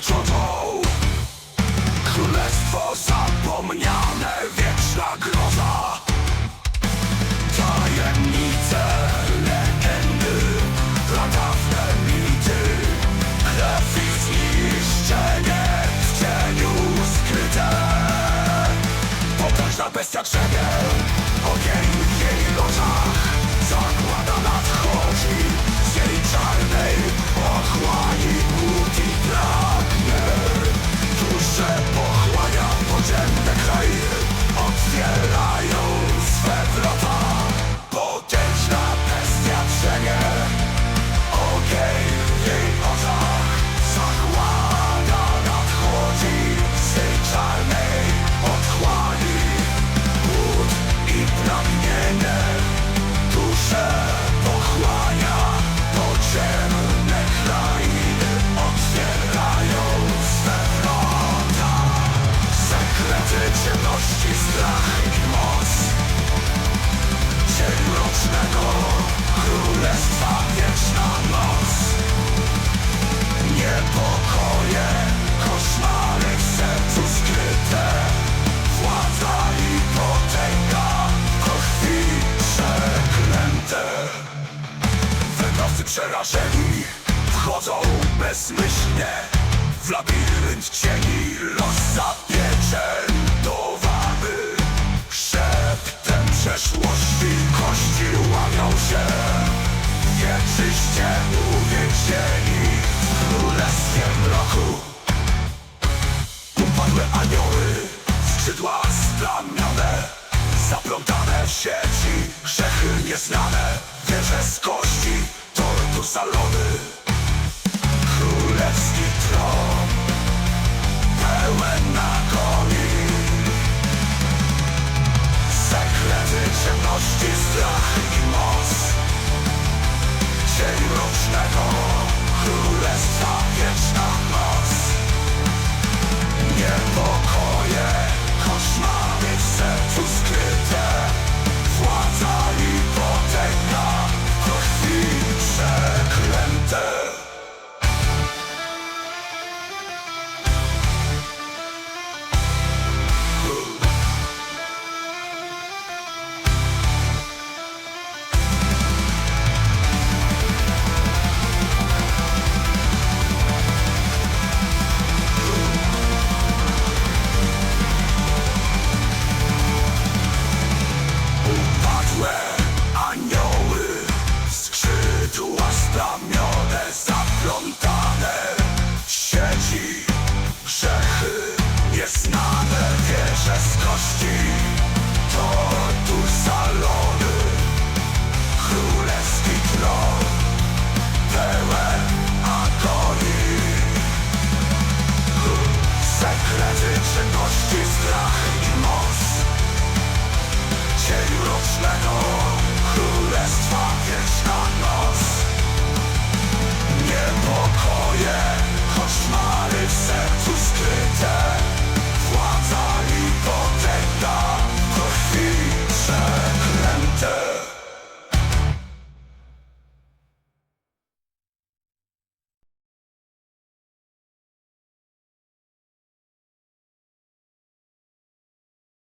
czoną Królestwo zapomniane, wieczna groza. Tajemnice, legendy, pradawne mity. Krew i zniszczenie w cieniu skryte. Potężna bestia grzebie, przerażeni wchodzą bezmyślnie W labirynt cieni. Los zapieczętowany Szeptem przeszłości kości łamią się. Wieczyście uwięzieni w królestwie mroku. Upadłe anioły, skrzydła splamione. Zaplątane w sieci, grzechy nieznane. Wieże tortu salony. Królewski tron, pełen nagonii. Sekrety ciemności, strach i moc. Cień mrocznego królestwa wieczna noc Niepokoje,